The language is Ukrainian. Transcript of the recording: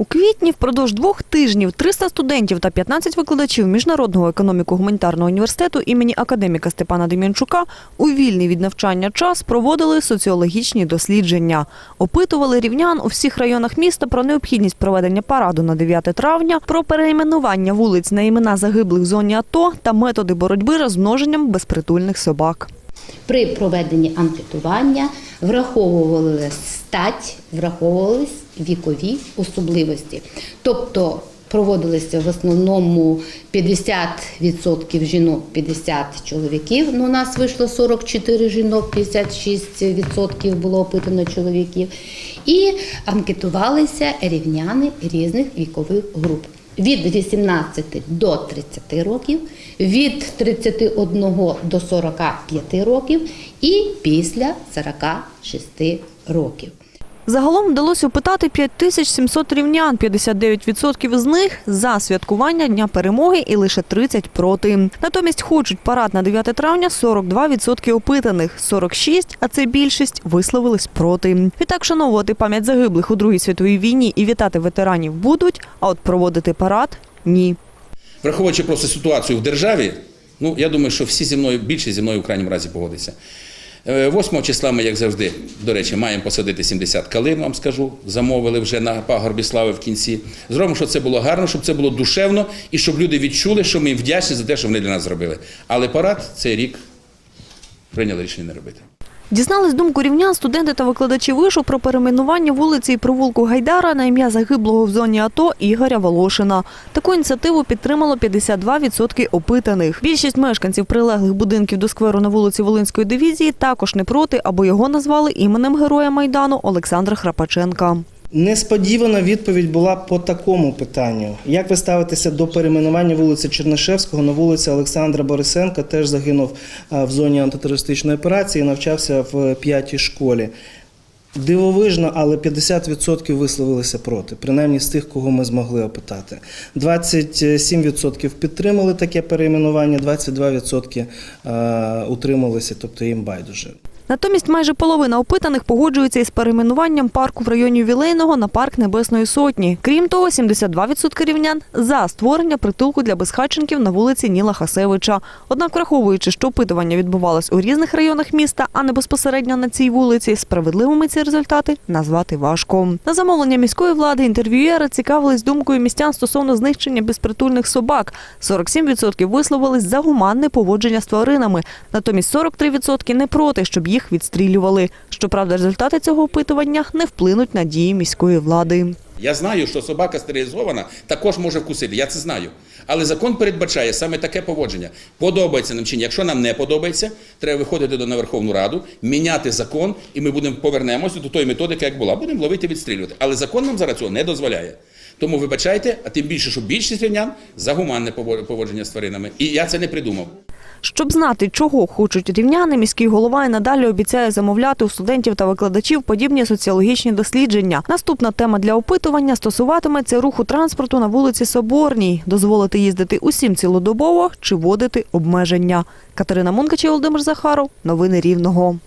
У квітні впродовж двох тижнів 300 студентів та 15 викладачів Міжнародного економіко-гуманітарного університету імені академіка Степана Дем'янчука у вільний від навчання час проводили соціологічні дослідження. Опитували рівнян у всіх районах міста про необхідність проведення параду на 9 травня, про перейменування вулиць на імена загиблих в зоні АТО та методи боротьби з розмноженням безпритульних собак. При проведенні анкетування враховували стать, враховувались вікові особливості. Тобто проводилися в основному 50% жінок, 50 чоловіків. Ну, у нас вийшло 44 жінок, 56% було опитано чоловіків. І анкетувалися рівняни різних вікових груп. Від 18 до 30 років, від 31 до 45 років і після 46 років. Загалом вдалося опитати 5700 рівнян. 59% з них за святкування Дня перемоги і лише 30 проти. Натомість хочуть парад на 9 травня 42% опитаних, 46, а це більшість, висловились проти. Відтак шановувати пам'ять загиблих у Другій світовій війні і вітати ветеранів будуть, а от проводити парад ні. Враховуючи просто ситуацію в державі, ну я думаю, що всі зі мною більше зі мною в крайньому разі погодяться. Е, 8 числа ми, як завжди, до речі, маємо посадити 70 калин, вам скажу. Замовили вже на пагорбі слави в кінці. Зробимо, щоб це було гарно, щоб це було душевно і щоб люди відчули, що ми їм вдячні за те, що вони для нас зробили. Але парад цей рік прийняли рішення не робити. Дізнались думку рівнян студенти та викладачі вишу про перейменування вулиці і провулку Гайдара на ім'я загиблого в зоні АТО Ігоря Волошина. Таку ініціативу підтримало 52% опитаних. Більшість мешканців прилеглих будинків до скверу на вулиці Волинської дивізії також не проти, або його назвали іменем героя Майдану Олександра Храпаченка. Несподівана відповідь була по такому питанню. Як ви ставитеся до перейменування вулиці Чернишевського на вулиці Олександра Борисенка, теж загинув в зоні антитерористичної операції, навчався в п'ятій школі. Дивовижно, але 50% висловилися проти, принаймні з тих, кого ми змогли опитати. 27% підтримали таке перейменування, 22% е, утрималися, тобто їм байдуже. Натомість майже половина опитаних погоджується із перейменуванням парку в районі Вілейного на парк Небесної Сотні. Крім того, 72% рівнян за створення притулку для безхатченків на вулиці Ніла Хасевича. Однак, враховуючи, що опитування відбувалось у різних районах міста, а не безпосередньо на цій вулиці, справедливими ці результати назвати важко. На замовлення міської влади інтерв'юєри цікавились думкою містян стосовно знищення безпритульних собак. 47% висловились за гуманне поводження з тваринами. Натомість 43% не проти, щоб їх відстрілювали. Щоправда, результати цього опитування не вплинуть на дії міської влади. Я знаю, що собака стерилізована також може вкусити. Я це знаю. Але закон передбачає саме таке поводження. Подобається нам чи ні. Якщо нам не подобається, треба виходити до на Верховну Раду, міняти закон, і ми будемо повернемося до тої методики, як була. Будемо ловити, відстрілювати. Але закон нам зараз цього не дозволяє. Тому вибачайте, а тим більше, що більшість рівнян за гуманне поводження з тваринами. І я це не придумав. Щоб знати, чого хочуть рівняни, міський голова і надалі обіцяє замовляти у студентів та викладачів подібні соціологічні дослідження. Наступна тема для опитування стосуватиметься руху транспорту на вулиці Соборній, дозволити їздити усім цілодобово чи вводити обмеження. Катерина Мункач і Володимир Захаров. Новини Рівного.